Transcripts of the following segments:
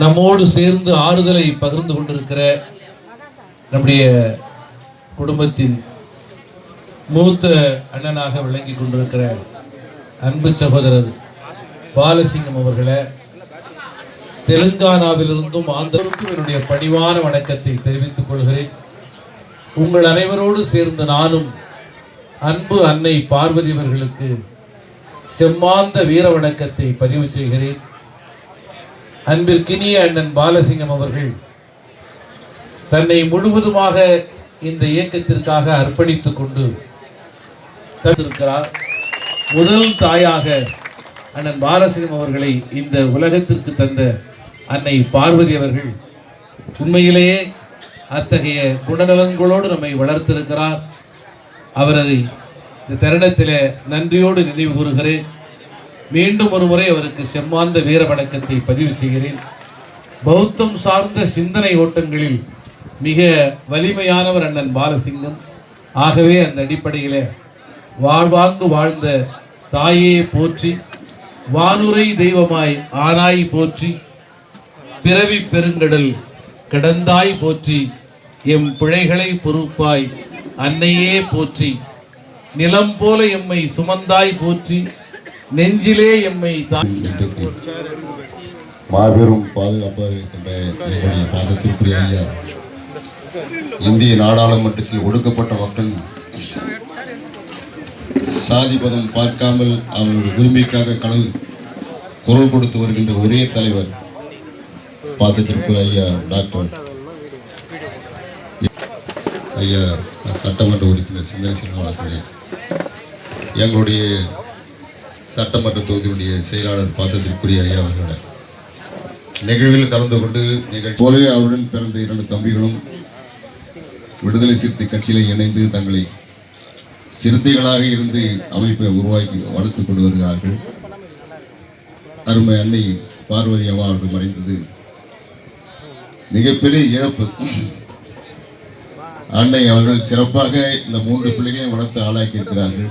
நம்மோடு சேர்ந்து ஆறுதலை பகிர்ந்து கொண்டிருக்கிற நம்முடைய குடும்பத்தின் மூத்த அண்ணனாக விளங்கி கொண்டிருக்கிற அன்பு சகோதரர் பாலசிங்கம் அவர்களை தெலுங்கானாவிலிருந்தும் ஆந்திரருக்கும் என்னுடைய பணிவான வணக்கத்தை தெரிவித்துக் கொள்கிறேன். உங்கள் அனைவரோடு சேர்ந்து நானும் அன்பு அன்னை பார்வதி அவர்களுக்கு செம்மாந்த வீர வணக்கத்தை பதிவு செய்கிறேன். அன்பிற்கினிய அண்ணன் பாலசிங்கம் அவர்கள் தன்னை முழுவதுமாக இந்த இயக்கத்திற்காக அர்ப்பணித்துக் கொண்டு தந்திருக்கிறார். முதல் தாயாக அண்ணன் பாலசிங்கம் அவர்களை இந்த உலகத்திற்கு தந்த அன்னை பார்வதி அவர்கள் உண்மையிலேயே அத்தகைய குணநலன்களோடு நம்மை வளர்த்திருக்கிறார். அவரது இந்த தருணத்திலே நன்றியோடு நினைவு கூறுகிறேன். மீண்டும் ஒரு முறை அவருக்கு செம்மாந்த வீர வணக்கத்தை பதிவு செய்கிறேன். பௌத்தம் சார்ந்த சிந்தனை ஓட்டங்களில் மிக வலிமையானவர் அண்ணன் பாலசிங்கம். ஆகவே அந்த அடிப்படையில் வாழ்வாங்கு வாழ்ந்த தாயே போற்றி வானுரை தெய்வமாய் ஆனாய் போற்றி பிறவி பெருங்கடல் கடந்தாய் போற்றி எம் பிழைகளை பொறுப்பாய் அன்னையே போற்றி நிலம் போல எம்மை சுமந்தாய் போற்றி நெஞ்சிலே எம்மை மாபெரும் பாதுகாப்பாக என்ற பாசத்திற்குரிய ஐயா. இந்திய நாடாளுமன்றத்தில் ஒடுக்கப்பட்ட மக்கள் சாதி பதம் பார்க்காமல் அவர்களுடைய உரிமைக்காக கடல் குரல் கொடுத்து வருகின்ற ஒரே தலைவர் பாசத்திற்குரிய ஐயா டாக்டர் ஐயா சட்டமன்ற உறுப்பினர் சிந்தனை சிறுவன் எங்களுடைய சட்டமன்ற தொகுதியினுடைய செயலாளர் பாசத்திற்குரிய ஐயா அவர்களே நிகழ்வில் கலந்து கொண்டு நிகழ்ச்சி போலவே அவருடன் பிறந்த இரண்டு தம்பிகளும் விடுதலை சிறுத்தை கட்சியில இணைந்து தங்களை சிறுத்தைகளாக இருந்து அமைப்பை உருவாக்கி வளர்த்து கொண்டு வருகிறார்கள். அருமை அன்னை பார்வதி அம்மா அவர்கள் மறைந்தது மிகப்பெரிய இழப்பு. அன்னை அவர்கள் சிறப்பாக இந்த மூன்று பிள்ளைகளையும் வளர்த்து ஆளாக்கி இருக்கிறார்கள்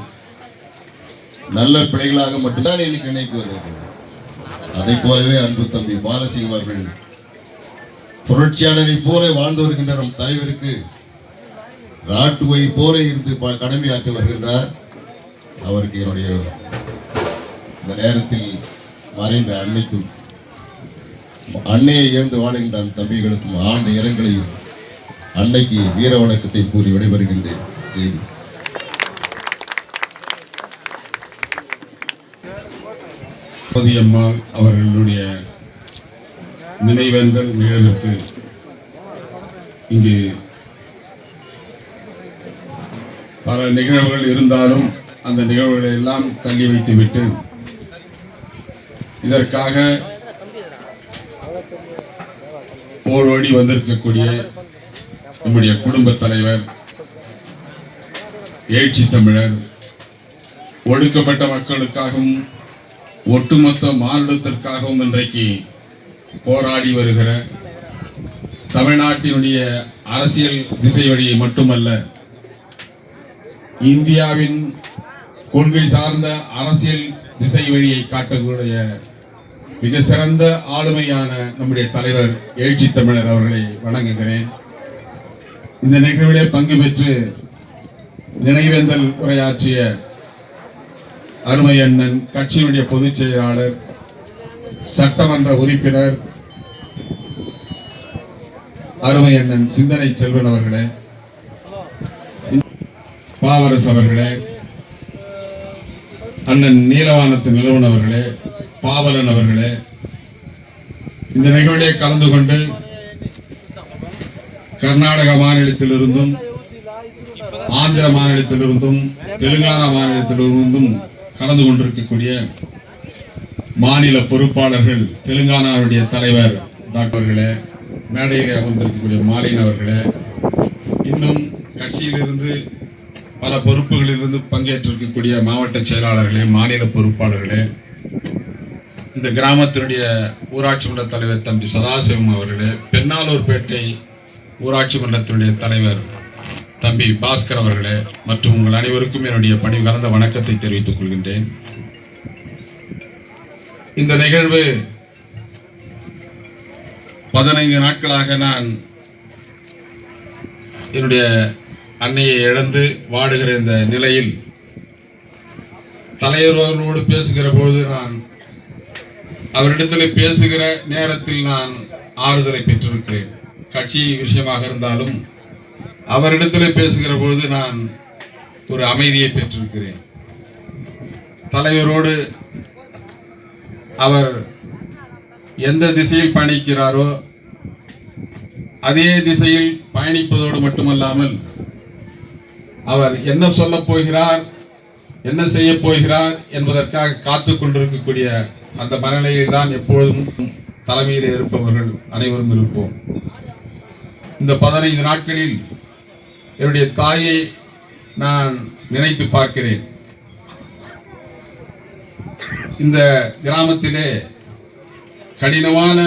நல்ல பிள்ளைகளாக மட்டும்தான் எனக்கு நினைக்கு வருகிறது அதை போலவே அன்பு தம்பி பாலசிங்கம் அவர்கள் புரட்சியாளரை போல வாழ்ந்து வருகின்ற நம் தலைவருக்கு ராட்டுவை போல இருந்து ப- கடமையாற்றி வருகின்றார். அவருக்கு என்னுடைய இந்த நேரத்தில் மறைந்த அன்னைக்கும் அன்னையை இழந்து வாழுகின்ற தம்பிகளுக்கும் ஆழ்ந்த இரங்கலையும் அன்னைக்கு வீர வணக்கத்தை கூறி விடைபெறுகின்றேன். அம்மாள் அவர்களுடைய நினைவேந்தல் நிகழ்வுக்கு இங்கு பல நிகழ்வுகள் இருந்தாலும் அந்த நிகழ்வுகளை எல்லாம் தள்ளி வைத்துவிட்டு இதற்காக போரோடி வந்திருக்கக்கூடிய நம்முடைய குடும்ப தலைவர் எழுச்சி தமிழர் ஒடுக்கப்பட்ட மக்களுக்காகவும் ஒட்டுமொத்த மாநிலத்திற்காகவும் இன்றைக்கு போராடி வருகிற தமிழ்நாட்டினுடைய அரசியல் திசை வழியை மட்டுமல்ல இந்தியாவின் கொள்கை சார்ந்த அரசியல் திசை வழியை காட்டக்கூடிய மிக சிறந்த ஆளுமையான நம்முடைய தலைவர் எழுச்சி தமிழர் அவர்களை வணங்குகிறேன். இந்த நிகழ்விலே பங்கு பெற்று நினைவேந்தல் உரையாற்றிய அருமை அண்ணன் கட்சியினுடைய பொதுச் செயலாளர் சட்டமன்ற உறுப்பினர் அருமை அண்ணன் சிந்தனை செல்வன் அவர்களே பாவரசு அவர்களே அண்ணன் நீலவானத்து நிலவன் அவர்களே பாவலன் அவர்களே இந்த நிகழ்விலே கலந்து கொண்டு கர்நாடக மாநிலத்திலிருந்தும் ஆந்திர மாநிலத்திலிருந்தும் தெலுங்கானா மாநிலத்திலிருந்தும் கலந்து கொண்டிருக்கக்கூடிய மாநில பொறுப்பாளர்கள் தெலுங்கானாவுடைய தலைவர் டாக்டர்களே மேடையில் அமர்ந்திருக்கக்கூடிய மாலின் இன்னும் கட்சியிலிருந்து பல பொறுப்புகளிலிருந்து பங்கேற்றிருக்கக்கூடிய மாவட்ட செயலாளர்களே மாநில பொறுப்பாளர்களே இந்த கிராமத்தினுடைய ஊராட்சி மன்ற தலைவர் தம்பி சதாசிவம் அவர்களே பெண்ணாலூர்பேட்டை ஊராட்சி மன்றத்தினுடைய தலைவர் தம்பி பாஸ்கர் அவர்களே மற்றும் உங்கள் அனைவருக்கும் என்னுடைய பணி கலந்த வணக்கத்தை தெரிவித்துக் கொள்கின்றேன். இந்த நிகழ்வு பதினைந்து நாட்களாக நான் என்னுடைய அன்னையை இழந்து வாடுகிற இந்த நிலையில் தலைவர் பேசுகிற பொழுது நான் அவரிடத்தில் பேசுகிற நேரத்தில் நான் ஆறுதலை பெற்றிருக்கிறேன். கட்சி விஷயமாக இருந்தாலும் அவரிடத்தில் பேசுகிற பொழுது நான் ஒரு அமைதியை பெற்றிருக்கிறேன். தலைவரோடு அவர் எந்த திசையில் பயணிக்கிறாரோ அதே திசையில் பயணிப்பதோடு மட்டுமல்லாமல் அவர் என்ன சொல்லப் போகிறார் என்ன செய்ய போகிறார் என்பதற்காக காத்து கொண்டிருக்கக்கூடிய அந்த மனநிலையில் தான் எப்பொழுதும் தலைமையில் இருப்பவர்கள் அனைவரும் இருப்போம். இந்த பதினைந்து நாட்களில் என்னுடைய தாயை நான் நினைத்து பார்க்கிறேன். இந்த கிராமத்திலே கடினமான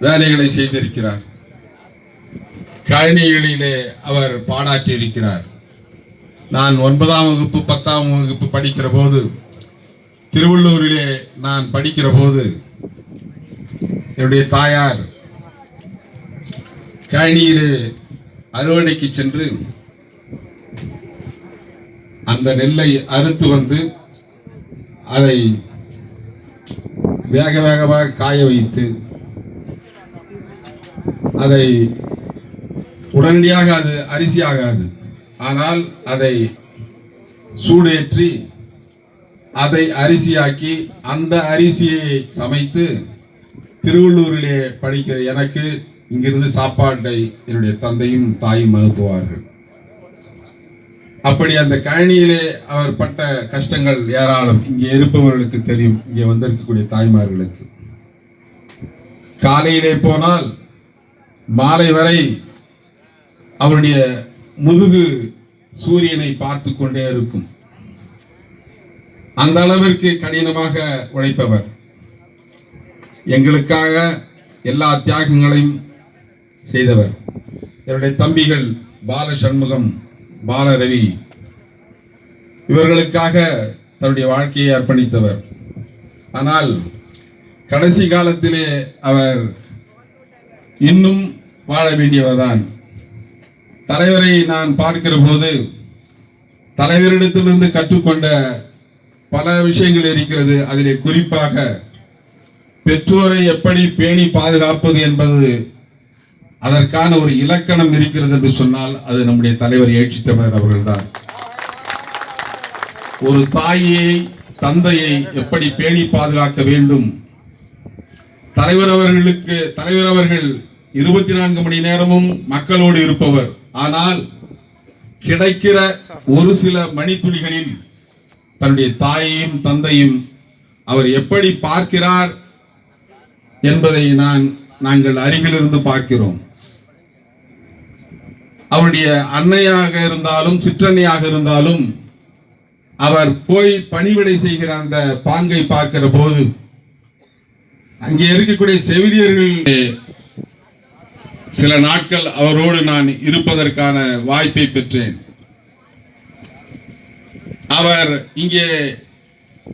வேலைகளை செய்திருக்கிறார். கழனிகளிலே அவர் பாடாற்றி இருக்கிறார் நான் ஒன்பதாம் வகுப்பு பத்தாம் வகுப்பு படிக்கிற போது திருவள்ளூரிலே நான் படிக்கிற போது என்னுடைய தாயார் கேணியிலே அறுவடைக்கு சென்று அந்த நெல்லை அறுத்து வந்து அதை வேக வேகமாக காய வைத்து அதை உடனடியாக அது அரிசி ஆகாது. ஆனால் அதை சூடேற்றி அதை அரிசியாக்கி அந்த அரிசியை சமைத்து திருவள்ளூரிலே படிக்கிற எனக்கு இங்கிருந்து சாப்பாட்டை என்னுடைய தந்தையும் தாயும் அனுப்புவார்கள். அப்படி அந்த கழனியிலே அவர் பட்ட கஷ்டங்கள் ஏராளம். இங்கே இருப்பவர்களுக்கு தெரியும். இங்கே வந்திருக்கக்கூடிய தாய்மார்களுக்கு. காலையிலே போனால் மாலை வரை அவருடைய முதுகு சூரியனை பார்த்து கொண்டே இருக்கும். அந்த அளவிற்கு கடினமாக உழைப்பவர். எங்களுக்காக எல்லா தியாகங்களையும் செய்தவர். என்னுடைய தம்பிகள் பால சண்முகம் பால ரவி. இவர்களுக்காக தன்னுடைய வாழ்க்கையை அர்ப்பணித்தவர். ஆனால் கடைசி காலத்திலே அவர் இன்னும் வாழ வேண்டியவர்தான். தலைவரை நான் பார்க்கிற போது தலைவரிடத்திலிருந்து கற்றுக்கொண்ட பல விஷயங்கள் இருக்கிறது. அதிலே குறிப்பாக பெற்றோரை எப்படி பேணி பாதுகாப்பது என்பது அதற்கான ஒரு இலக்கணம் இருக்கிறது என்று சொன்னால் அது நம்முடைய தலைவர் எழுச்சி தமிழர் அவர்கள்தான். ஒரு தாயை தந்தையை எப்படி பேணி பாதுகாக்க வேண்டும்? தலைவர் அவர்களுக்கு தலைவர் அவர்கள் இருபத்தி நான்கு மணி நேரமும் மக்களோடு இருப்பவர். ஆனால் கிடைக்கிற ஒரு சில மணித்துளிகளில் தன்னுடைய தாயையும் தந்தையும் அவர் எப்படி பார்க்கிறார் என்பதை நான் நாங்கள் அருகிலிருந்து பார்க்கிறோம். அவருடைய அன்னையாக இருந்தாலும் சிற்றன்னையாக இருந்தாலும் அவர் போய் பணிவிடை செய்கிற அந்த பாங்கை பார்க்கிற போது அங்கே இருக்கக்கூடிய செவிலியர்கள் சில நாட்கள் அவரோடு நான் இருப்பதற்கான வாய்ப்பை பெற்றேன். அவர் இங்கே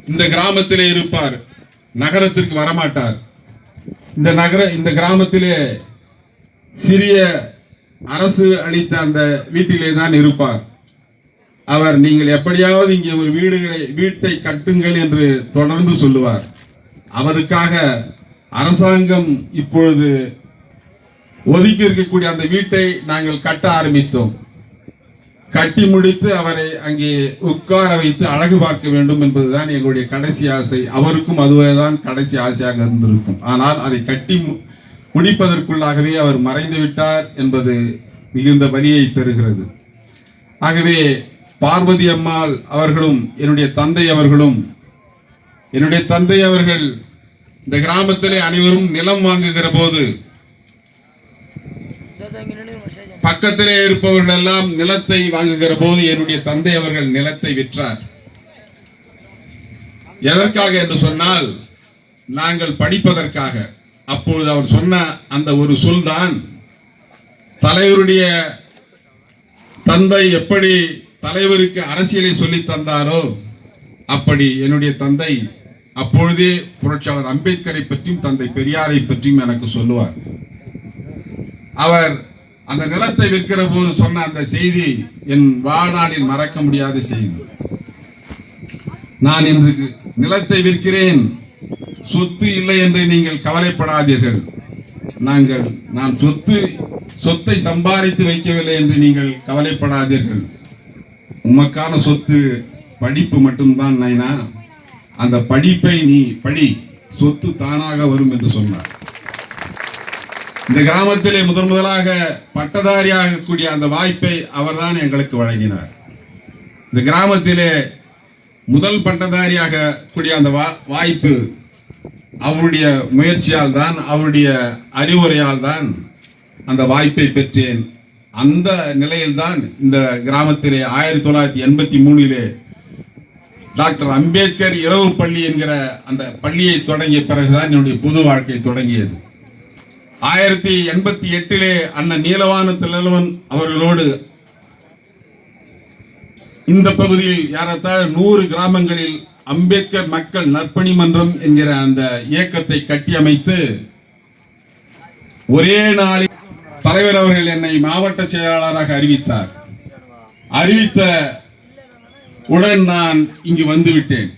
இந்த கிராமத்திலே இருப்பார். நகரத்திற்கு வரமாட்டார். இந்த நகர இந்த கிராமத்திலே சிறிய அரசு அளித்த அந்த வீட்டிலே தான் இருப்பார். அவர் நீங்கள் எப்படியாவது இங்கே ஒரு வீடுகளை வீட்டை கட்டுங்கள் என்று தொடர்ந்து சொல்லுவார். அவருக்காக அரசாங்கம் இப்பொழுது ஒதுக்கி இருக்கக்கூடிய அந்த வீட்டை நாங்கள் கட்ட ஆரம்பித்தோம். கட்டி முடித்து அவரை அங்கே உட்கார வைத்து அழகு பார்க்க வேண்டும் என்பதுதான் எங்களுடைய கடைசி ஆசை. அவருக்கும் அதுவே தான் கடைசி ஆசையாக இருந்திருக்கும். ஆனால் அதை கட்டி மு- முடிப்பதற்குள்ளாகவே அவர் மறைந்து விட்டார் என்பது மிகுந்த வலியை தருகிறது ஆகவே பார்வதி அம்மாள் அவர்களும் என்னுடைய தந்தை அவர்களும் என்னுடைய தந்தை அவர்கள் இந்த கிராமத்திலே அனைவரும் நிலம் வாங்குகிற போது பக்கத்திலே இருப்பவர்கள் எல்லாம் நிலத்தை வாங்குகிற போது என்னுடைய தந்தை அவர்கள் நிலத்தை விற்றார். எதற்காக என்று சொன்னால் நாங்கள் படிப்பதற்காக. அப்பொழுது அவர் சொன்ன அந்த ஒரு சொல்தான் தலைவருடைய தந்தை எப்படி தலைவருக்கு அரசியலை சொல்லி தந்தாரோ அப்படி என்னுடைய தந்தை அப்பொழுதே புரட்சியாளர் அம்பேத்கரை பற்றியும் தந்தை பெரியாரை பற்றியும் எனக்கு சொல்லுவார். அவர் அந்த நிலத்தை விற்கிற போது சொன்ன அந்த செய்தி என் வாழ்நாளில் மறக்க முடியாத செய்தி. நான் இன்று நிலத்தை விற்கிறேன் சொத்து இல்லை என்று நீங்கள் கவலைப்படாதீர்கள். நாங்கள் நான் சொத்து சொத்தை சம்பாதித்து வைக்கவில்லை என்று நீங்கள் கவலைப்படாதீர்கள். உமக்கான சொத்து படிப்பு மட்டும்தான் நைனா. அந்த படிப்பை நீ படி. சொத்து தானாக வரும் என்று சொன்னார். இந்த கிராமத்திலே முதன் முதலாக பட்டதாரியாக கூடிய அந்த வாய்ப்பை அவர்தான் எங்களுக்கு வழங்கினார். இந்த கிராமத்திலே முதல் பட்டதாரியாக கூடிய அந்த வா- வாய்ப்பு அவருடைய முயற்சியால் தான் அவருடைய அறிவுரையால் தான் அந்த வாய்ப்பை பெற்றேன். அந்த நிலையில்தான் இந்த கிராமத்திலே ஆயிரத்தி தொள்ளாயிரத்தி எண்பத்தி மூணிலே டாக்டர் அம்பேத்கர் இரவு பள்ளி என்கிற அந்த பள்ளியை தொடங்கிய பிறகுதான் என்னுடைய புது வாழ்க்கை தொடங்கியது. ஆயிரத்தி எண்பத்தி எட்டிலே அண்ணன் நீலவான திலவன் அவர்களோடு இந்த பகுதியில் ஏறத்தாழ நூறு கிராமங்களில் அம்பேத்கர் மக்கள் நற்பணி மன்றம் என்கிற அந்த இயக்கத்தை கட்டியமைத்து ஒரே நாளில் தலைவர் அவர்கள் என்னை மாவட்ட செயலாளராக அறிவித்தார். அறிவித்த உடன் நான் இங்கு வந்துவிட்டேன்.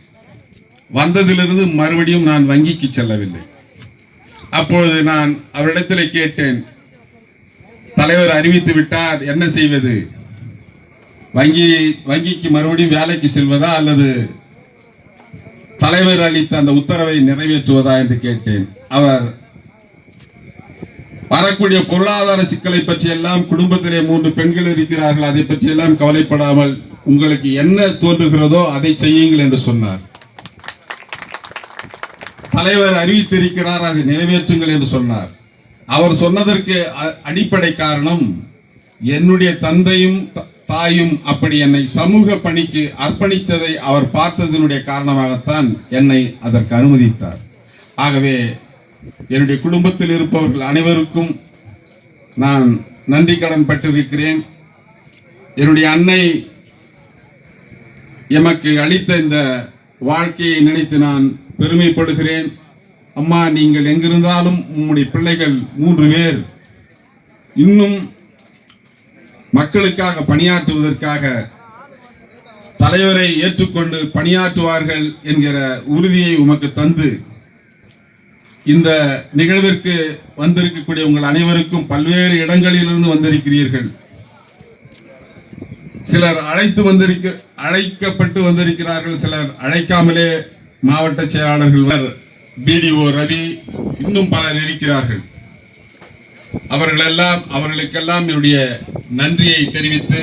வந்ததிலிருந்து மறுபடியும் நான் வங்கிக்கு செல்லவில்லை. அப்பொழுது நான் அவரிடத்தில் கேட்டேன் தலைவர் அறிவித்து விட்டார் என்ன செய்வது? வங்கி வங்கிக்கு மறுபடியும் வேலைக்கு செல்வதா அல்லது தலைவர் அளித்த அந்த உத்தரவை நிறைவேற்றுவதா என்று கேட்டேன். அவர் வரக்கூடிய பொருளாதார சிக்கலை பற்றி எல்லாம் குடும்பத்திலே மூன்று பெண்கள் இருக்கிறார்கள். அதை பற்றி எல்லாம் கவலைப்படாமல் உங்களுக்கு என்ன தோன்றுகிறதோ அதை செய்யுங்கள் என்று சொன்னார். தலைவர் அறிவித்திருக்கிறார் அதை நிறைவேற்றுங்கள் என்று சொன்னார். அவர் சொன்னதற்கு அ- அடிப்படை காரணம் என்னுடைய தந்தையும் தாயும் அப்படி என்னை சமூக பணிக்கு அர்ப்பணித்ததை அவர் பார்த்ததனுடைய காரணமாகத்தான் என்னை அதற்கு அனுமதித்தார். ஆகவே என்னுடைய குடும்பத்தில் இருப்பவர்கள் அனைவருக்கும் நான் நன்றி கடன் பட்டிருக்கிறேன் என்னுடைய அன்னை எமக்கு அளித்த இந்த வாழ்க்கையை நினைத்து நான் பெருமைப்படுகிறேன். அம்மா நீங்கள் எங்கிருந்தாலும் உம்முடைய பிள்ளைகள் மூன்று பேர். இன்னும் மக்களுக்காக பணியாற்றுவதற்காக தலைவரை ஏற்றுக்கொண்டு பணியாற்றுவார்கள் என்கிற உறுதியை உமக்கு தந்து இந்த நிகழ்விற்கு வந்திருக்கக்கூடிய உங்கள் அனைவருக்கும் பல்வேறு இடங்களிலிருந்து வந்திருக்கிறீர்கள். சிலர் அழைத்து வந்திருக்க அழைக்கப்பட்டு வந்திருக்கிறார்கள். சிலர் அழைக்காமலே மாவட்ட செயலாளர்கள் பிடிஓ ரவி இன்னும் பலர் இருக்கிறார்கள். அவர்களெல்லாம் அவர்களுக்கெல்லாம் என்னுடைய நன்றியை தெரிவித்து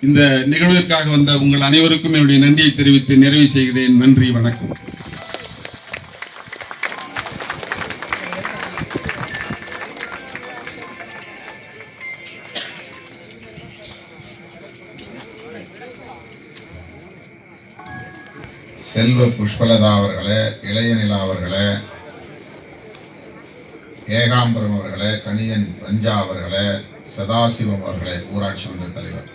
இந்த நிகழ்விற்காக வந்த உங்கள் அனைவருக்கும் என்னுடைய நன்றியை தெரிவித்து நிறைவு செய்கிறேன். நன்றி வணக்கம். செல்வ புஷ்பலதா அவர்களே இளைய நிலா அவர்களே ஏகாம்பரம் அவர்களே கணியன் பஞ்சா அவர்களே சதாசிவம் அவர்களே ஊராட்சி மன்ற தலைவர்.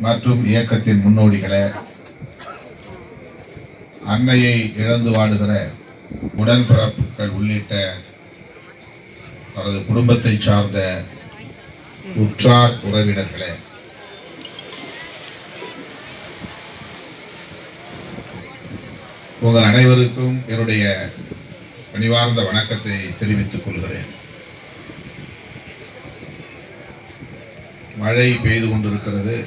மற்றும் இயக்கத்தின் முன்னோடிகளே அன்னையை இழந்து வாடுகிற உடன்பிறப்புகள் உள்ளிட்ட அவரது குடும்பத்தை சார்ந்த உற்றார் உறவினர்களே உங்கள் அனைவருக்கும் என்னுடைய பணிவார்ந்த வணக்கத்தை தெரிவித்துக் கொள்கிறேன். மழை பெய்து கொண்டிருக்கிறது.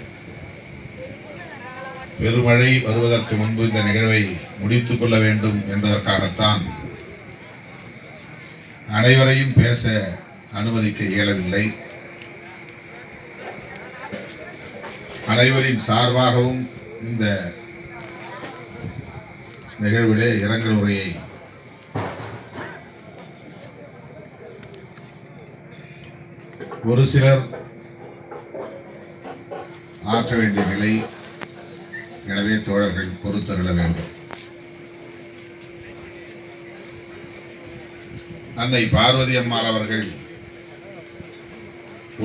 பெருமழை வருவதற்கு முன்பு இந்த நிகழ்வை முடித்துக் கொள்ள வேண்டும் என்பதற்காகத்தான் அனைவரையும் பேச அனுமதிக்க இயலவில்லை. அனைவரின் சார்பாகவும் இந்த நிகழ்விலே இரங்கல் உரையை. ஒரு சிலர் ஆற்ற வேண்டிய நிலை எனவே தோழர்கள் பொறுத்தருள வேண்டும். அன்னை பார்வதி அம்மாள் அவர்கள்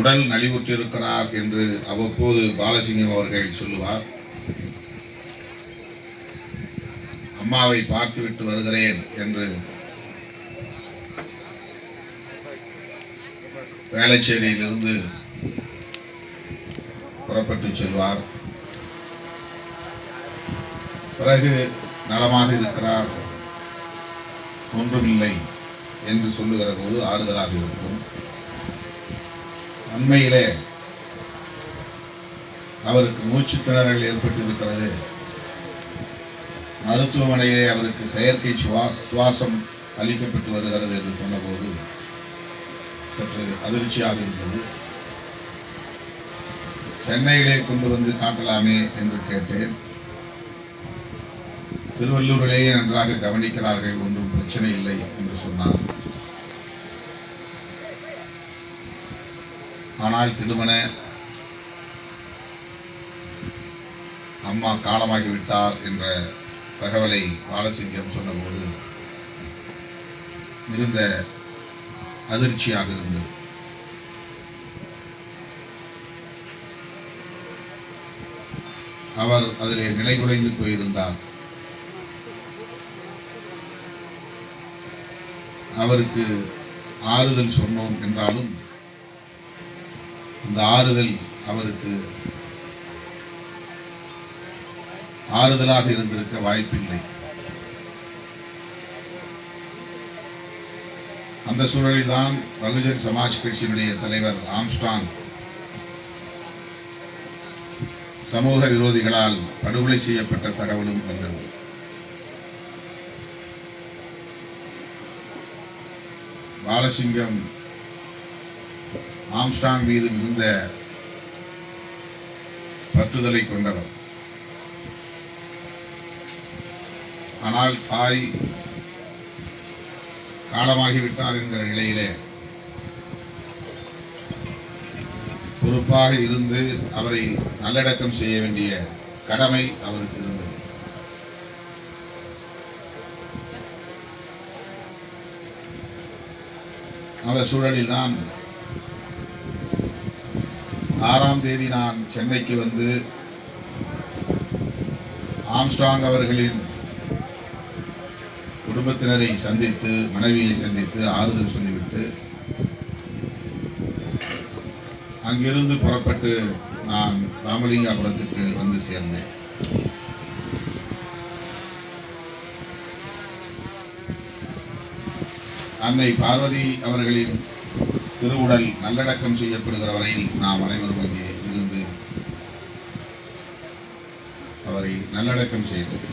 உடல் நலிவுற்றிருக்கிறார் என்று அவ்வப்போது பாலசிங்கம் அவர்கள் சொல்லுவார். அம்மாவை பார்த்துவிட்டு வருகிறேன் என்று வேளச்சேரியிலிருந்து புறப்பட்டு செல்வார். பிறகு நலமாக இருக்கிறார். ஒன்றுமில்லை என்று சொல்லுகிற போது ஆறுதலாக இருக்கும். அண்மையிலே அவருக்கு மூச்சு திணறல் ஏற்பட்டிருக்கிறது. மருத்துவமனையிலே அவருக்கு செயற்கை சுவாஸ் சுவாசம் அளிக்கப்பட்டு வருகிறது என்று சொன்னபோது சற்று அதிர்ச்சியாக இருந்தது. சென்னையிலே கொண்டு வந்து காட்டலாமே என்று கேட்டேன். திருவள்ளூரிலேயே நன்றாக கவனிக்கிறார்கள் ஒன்றும் பிரச்சனை இல்லை என்று சொன்னார். ஆனால் திருமண அம்மா காலமாகிவிட்டார் என்ற தகவலை பாலசிங்கம் சொன்னபோது மிகுந்த அதிர்ச்சியாக இருந்தது. அவர் அதிலே நிலை குறைந்து போயிருந்தார். அவருக்கு ஆறுதல் சொன்னோம் என்றாலும் அந்த ஆறுதல் அவருக்கு ஆறுதலாக இருந்திருக்க வாய்ப்பில்லை. அந்த சூழலில் தான் பகுஜன் சமாஜ் கட்சியினுடைய தலைவர் ஆம்ஸ்டாங் சமூக விரோதிகளால் படுகொலை செய்யப்பட்ட தகவலும் வந்தது. பாலசிங்கம் ஆம்ஸ்டாங் மீது மிகுந்த பற்றுதலை கொண்டவர். ஆனால் தாய் காலமாகிவிட்டார் என்கிற நிலையிலே பொறுப்பாக இருந்து அவரை நல்லடக்கம் செய்ய வேண்டிய கடமை அவருக்கு இருந்தது. அந்த சூழலில் நான் ஆறாம் தேதி நான் சென்னைக்கு வந்து ஆம்ஸ்டாங் அவர்களின் குடும்பத்தினரை சந்தித்து மனைவியை சந்தித்து ஆறுதல் சொல்லிவிட்டு அங்கிருந்து புறப்பட்டு நான் ராமலிங்காபுரத்துக்கு வந்து சேர்ந்தேன். அன்னை பார்வதி அவர்களின் திருவுடல் நல்லடக்கம் செய்யப்படுகிற வரையில் நாம் அனைவரும் அங்கே இருந்து அவரை நல்லடக்கம் செய்தோம்.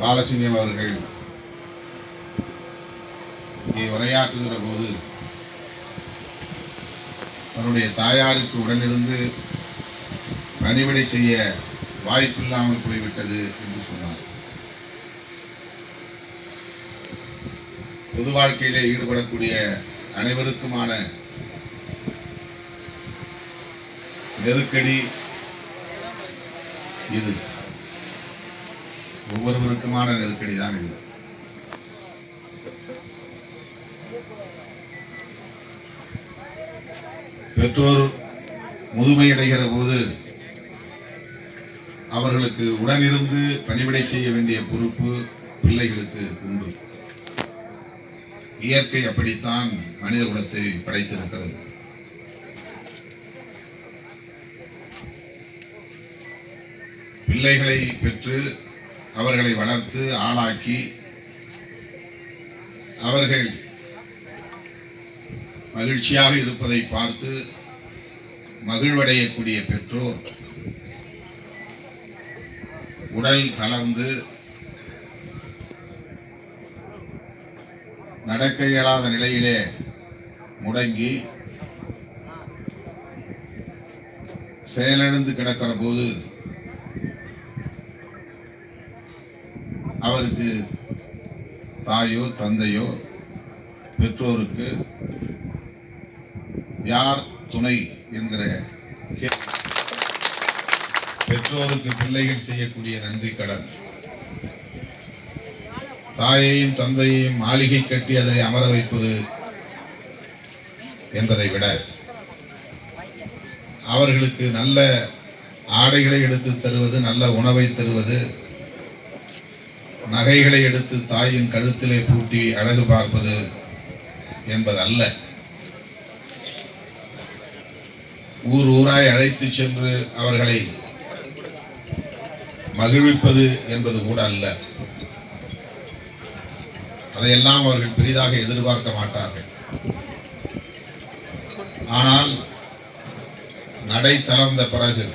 பாலசிங்கம் அவர்கள் இங்கே உரையாற்றுகிற போது தன்னுடைய தாயாருக்கு உடனிருந்து பணிவிடை செய்ய வாய்ப்பில்லாமல் போய்விட்டது என்று சொன்னார். பொது வாழ்க்கையிலே ஈடுபடக்கூடிய அனைவருக்குமான நெருக்கடி இது. ஒவ்வொருவருக்குமான நெருக்கடி தான் இது. பெற்றோர் முதுமையடைகிற போது அவர்களுக்கு உடனிருந்து பணிவிடை செய்ய வேண்டிய பொறுப்பு பிள்ளைகளுக்கு உண்டு. இயற்கை அப்படித்தான் மனித குலத்தை படைத்திருக்கிறது. பிள்ளைகளை பெற்று அவர்களை வளர்த்து ஆளாக்கி அவர்கள் மகிழ்ச்சியாக இருப்பதை பார்த்து மகிழ்வடையக்கூடிய பெற்றோர் உடல் தளர்ந்து நடக்க இயலாத நிலையிலே முடங்கி செயலிழந்து கிடக்கிற போது அவருக்கு தாயோ தந்தையோ பெற்றோருக்கு யார் துணை என்கிற பெற்றோருக்கு பிள்ளைகள் செய்யக்கூடிய நன்றி கடன். தாயையும் தந்தையையும் மாளிகை கட்டி அதனை அமர வைப்பது என்பதை விட அவர்களுக்கு நல்ல ஆடைகளை எடுத்து தருவது நல்ல உணவை தருவது நகைகளை எடுத்து தாயின் கழுத்திலே பூட்டி அழகு பார்ப்பது என்பதல்ல. ஊர் ஊராய் அழைத்து சென்று அவர்களை மகிழ்விப்பது என்பது கூட அல்ல. அதையெல்லாம் அவர்கள் பெரிதாக எதிர்பார்க்க மாட்டார்கள். ஆனால் நடை தளர்ந்த பிறகு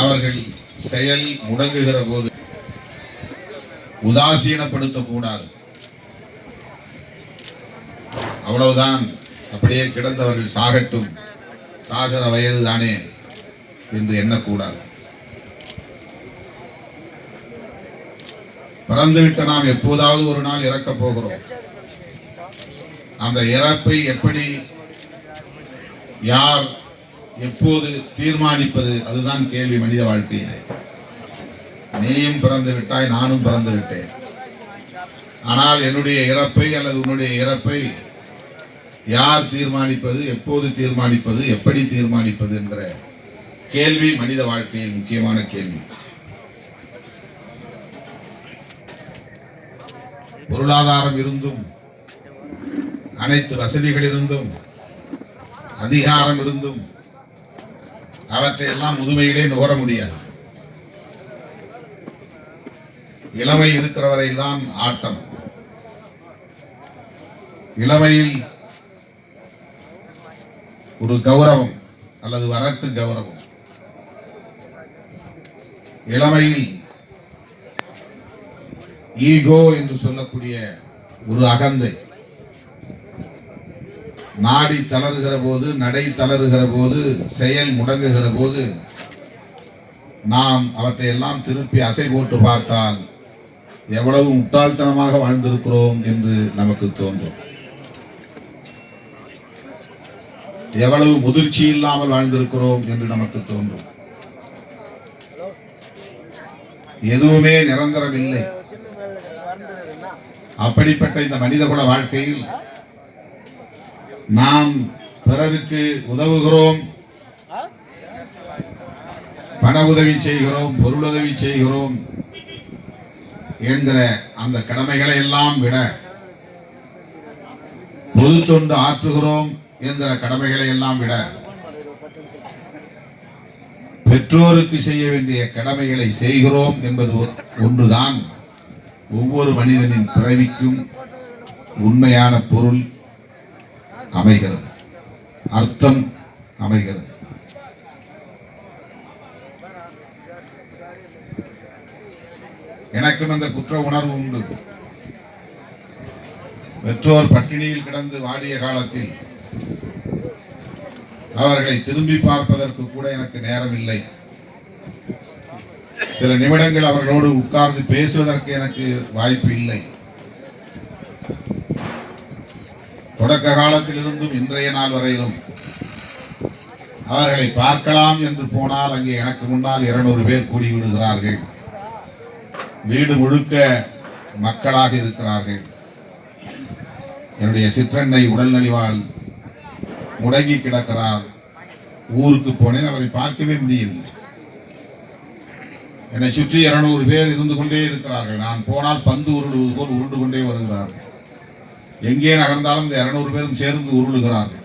அவர்கள் செயல் முடங்குகிற போது உதாசீனப்படுத்தக்கூடாது. அவ்வளவுதான் அப்படியே கிடந்தவர்கள் சாகட்டும். சாகிற வயது தானே என்று எண்ணக்கூடாது. பிறந்துவிட்ட நாம் எப்போதாவது ஒரு நாள் இறக்கப் போகிறோம். அந்த இறப்பை எப்படி யார் எப்போது தீர்மானிப்பது அதுதான் கேள்வி மனித வாழ்க்கையிலே. நீயும் பிறந்து விட்டாய் நானும் பிறந்து விட்டேன். ஆனால் என்னுடைய இறப்பை அல்லது உன்னுடைய இறப்பை யார் தீர்மானிப்பது எப்போது தீர்மானிப்பது எப்படி தீர்மானிப்பது என்கிற கேள்வி மனித வாழ்க்கையின் முக்கியமான கேள்வி. பொருளாதாரம் இருந்தும் அனைத்து வசதிகள் இருந்தும் அதிகாரம் இருந்தும் அவற்றையெல்லாம் முதுமையிலே நுகர முடியாது. இளமை இருக்கிற வரையில்தான் ஆட்டம். இளமையில் ஒரு கௌரவம் அல்லது வரட்டு கௌரவம். இளமையில் ஈகோ என்று சொல்லக்கூடிய ஒரு அகந்தை. நாடி தளர்கிற போது நடை தளர்கிற போது செயல் முடங்குகிற போது நாம் அவற்றையெல்லாம் திருப்பி அசை போட்டு பார்த்தால் எவ்வளவு முட்டாள்தனமாக வாழ்ந்திருக்கிறோம் என்று நமக்கு தோன்றும். எவ்வளவு முதிர்ச்சி இல்லாமல் வாழ்ந்திருக்கிறோம் என்று நமக்கு தோன்றும். எதுவுமே நிரந்தரம் இல்லை அப்படிப்பட்ட இந்த மனித குல வாழ்க்கையில் நாம் பிறருக்கு உதவுகிறோம். பண உதவி செய்கிறோம் பொருளுதவி செய்கிறோம். என்கிற அந்த கடமைகளை எல்லாம் விட பொது தொண்டு ஆற்றுகிறோம் என்கிற கடமைகளை எல்லாம் விட பெற்றோருக்கு செய்ய வேண்டிய கடமைகளை செய்கிறோம் என்பது ஒ- ஒன்றுதான். ஒவ்வொரு மனிதனின் பிறவிக்கும் உண்மையான பொருள் அமைகிறது. அர்த்தம் அமைகிறது. எனக்கும் அந்த குற்ற உணர்வு உண்டு. பெற்றோர் பட்டினியில் கிடந்து வாடிய காலத்தில் அவர்களை திரும்பி பார்ப்பதற்கு கூட எனக்கு நேரம் இல்லை சில நிமிடங்கள் அவர்களோடு உட்கார்ந்து பேசுவதற்கு எனக்கு வாய்ப்பு இல்லை. தொடக்க காலத்திலிருந்தும் இன்றைய நாள் வரையிலும் அவர்களை பார்க்கலாம் என்று போனால் அங்கே எனக்கு முன்னால் இருநூறு பேர் கூடிவிடுகிறார்கள் வீடு முழுக்க மக்களாக இருக்கிறார்கள். என்னுடைய சிற்றன்னை உடல்நலிவால் முடங்கி கிடக்கிறார். ஊருக்கு போனேன் அவரை பார்க்கவே முடியவில்லை. என்னை சுற்றி இருநூறு பேர் இருந்து கொண்டே இருக்கிறார்கள். நான் போனால் பந்து உருளுவது போல் உருண்டு கொண்டே வருகிறார்கள். எங்கே நகர்ந்தாலும் இந்த இரநூறு பேரும் சேர்ந்து உருளுகிறார்கள்.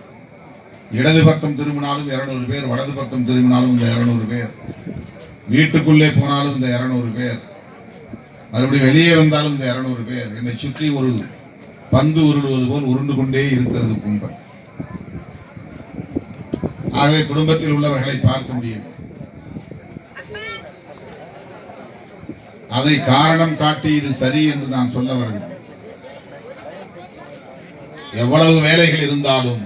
இடது பக்கம் திரும்பினாலும் இரநூறு பேர் வலது பக்கம் திரும்பினாலும் இந்த இரநூறு பேர். வீட்டுக்குள்ளே போனாலும் இந்த இரநூறு பேர். மறுபடி வெளியே வந்தாலும் இந்த இருநூறு பேர். என்னை சுற்றி ஒரு பந்து உருளுவது போல் உருண்டு கொண்டே இருக்கிறது கும்பல் ஆகவே குடும்பத்தில் உள்ளவர்களை பார்க்க முடியும். அதை காரணம் காட்டி இது சரி என்று நான் சொல்ல வரவில்லை. எவ்வளவு வேலைகள் இருந்தாலும்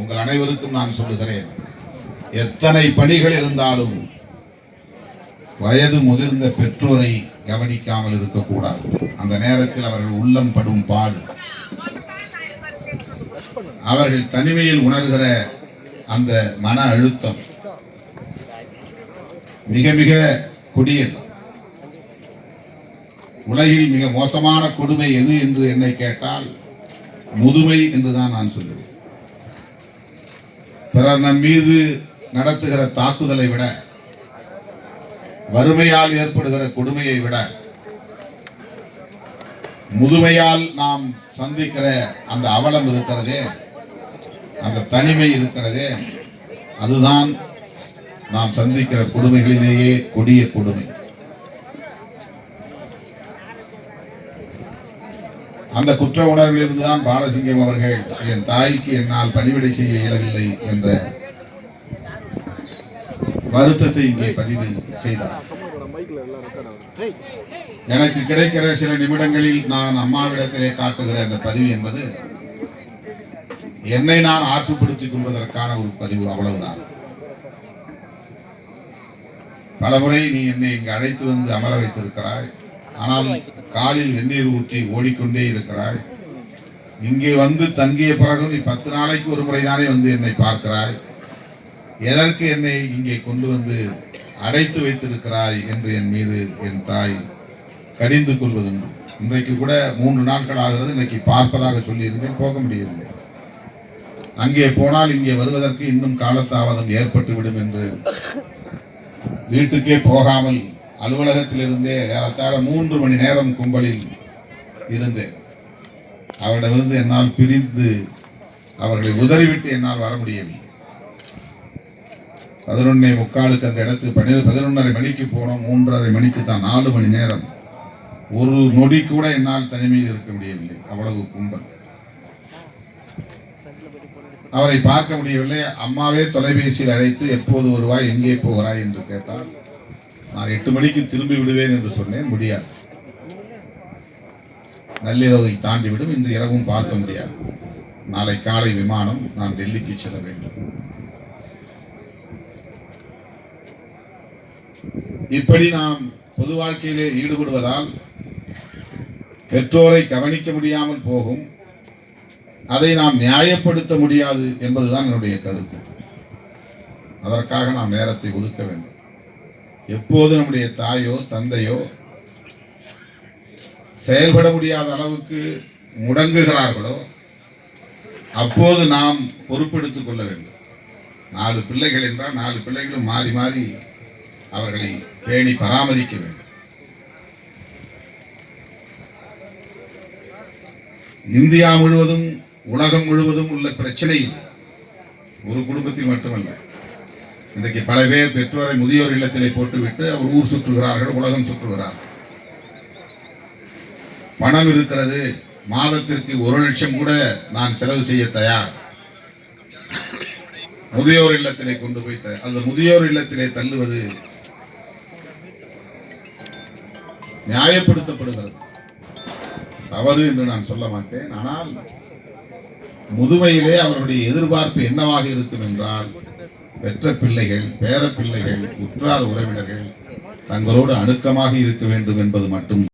உங்கள் அனைவருக்கும் நான் சொல்லுகிறேன். எத்தனை பணிகள் இருந்தாலும் வயது முதிர்ந்த பெற்றோரை கவனிக்காமல் இருக்கக்கூடாது. அந்த நேரத்தில் அவர்கள் உள்ளம் படும் பாடு. அவர்கள் தனிமையில் உணர்கிற அந்த மன அழுத்தம் மிக மிக கொடியது. உலகில் மிக மோசமான கொடுமை எது என்று என்னை கேட்டால் முதுமை என்றுதான் நான் சொல்லுவேன். பிறர் நம் மீது நடத்துகிற தாக்குதலை விட வறுமையால் ஏற்படுகிற கொடுமையை விட முதுமையால் நாம் சந்திக்கிற அந்த அவலம் இருக்கிறதே அந்த தனிமை இருக்கிறதே அதுதான் நாம் சந்திக்கிற கொடுமைகளிலேயே கொடிய கொடுமை. அந்த குற்ற உணர்விலிருந்து தான் பாலசிங்கம் அவர்கள் என் தாய்க்கு என்னால் பணிவிடை செய்ய இயலவில்லை என்ற வருத்தத்தை இங்கே பதிவு செய்தார். எனக்கு கிடைக்கிற சில நிமிடங்களில் நான் அம்மாவிடத்திலே காட்டுகிற அந்த பதிவு என்பது என்னை நான் ஆற்றுப்படுத்திக் கொள்வதற்கான ஒரு பதிவு அவ்வளவுதான். பலமுறை நீ என்னை இங்கு அழைத்து வந்து அமர வைத்திருக்கிறாய். ஆனால் காலில் வெந்நீர் ஊற்றி ஓடிக்கொண்டே இருக்கிறாய். இங்கே வந்து தங்கிய பிறகு நீ பத்து நாளைக்கு ஒரு முறை தானே வந்து என்னை பார்க்கிறாய். எதற்கு என்னை இங்கே கொண்டு வந்து அடைத்து வைத்திருக்கிறாய் என்று என் மீது என் தாய் கடிந்து கொள்வதுண்டு இன்றைக்கு கூட மூன்று நாட்கள் ஆகிறது இன்னைக்கு பார்ப்பதாக சொல்லியிருந்தேன் போக முடியவில்லை. அங்கே போனால் இங்கே வருவதற்கு இன்னும் காலத்தாவதம் ஏற்பட்டுவிடும் என்று வீட்டுக்கே போகாமல் அலுவலகத்திலிருந்தே ஏறத்தாழ மூன்று மணி நேரம் கும்பலில் இருந்தேன். அவரிடமிருந்து என்னால் பிரிந்து அவர்களை உதறிவிட்டு என்னால் வர முடியவில்லை. பதினொன்னே முக்காலுக்கு அந்த இடத்துக்கு பன்னிரு பதினொன்றரை மணிக்கு போனோம். மூன்றரை மணிக்கு தான் நாலு மணி நேரம். ஒரு நொடி கூட என்னால் தனிமையில் இருக்க முடியவில்லை. அவ்வளவு கும்பல். அவரை பார்க்க முடியவில்லை. அம்மாவே தொலைபேசியில் அழைத்து எப்போது வருவாய்? எங்கே போகிறாய்? என்று கேட்டால் நான் எட்டு மணிக்கு திரும்பி விடுவேன் என்று சொன்னேன். முடியாது. நள்ளிரவை தாண்டிவிடும். இன்று இரவும் பார்க்க முடியாது. நாளை காலை விமானம். நான் டெல்லிக்கு செல்ல வேண்டும். இப்படி நாம் பொது வாழ்க்கையிலே ஈடுபடுவதால் பெற்றோரை கவனிக்க முடியாமல் போகும். அதை நாம் நியாயப்படுத்த முடியாது என்பதுதான் என்னுடைய கருத்து. அதற்காக நாம் நேரத்தை ஒதுக்க வேண்டும். எப்போது நம்முடைய தாயோ தந்தையோ செயல்பட முடியாத அளவுக்கு முடங்குகிறார்களோ அப்போது நாம் பொறுப்பெடுத்துக் கொள்ள வேண்டும். நாலு பிள்ளைகள் என்றால் நாலு பிள்ளைகளும் மாறி மாறி அவர்களை பேணி பராமரிக்க வேண்டும். இந்தியா முழுவதும் உலகம் முழுவதும் உள்ள பிரச்சனை இது. ஒரு குடும்பத்தில் மட்டுமல்ல. இன்றைக்கு பல பேர் பெற்றோரை முதியோர் இல்லத்திலே போட்டுவிட்டு அவர் ஊர் சுற்றுகிறார்கள் உலகம் சுற்றுகிறார் பணம் இருக்கிறது. மாதத்திற்கு ஒரு லட்சம் கூட நான் செலவு செய்ய தயார். முதியோர் இல்லத்திலே கொண்டு போய் அந்த முதியோர் இல்லத்திலே தள்ளுவது நியாயப்படுத்தப்படுகிறது. தவறு என்று நான் சொல்ல மாட்டேன். ஆனால் முதுமையிலே அவருடைய எதிர்பார்ப்பு என்னவாக இருக்கும் என்றால் பெற்ற பிள்ளைகள் பேர பிள்ளைகள் உற்றார் உறவினர்கள் தங்களோடு அணுக்கமாக இருக்க வேண்டும் என்பது மட்டும்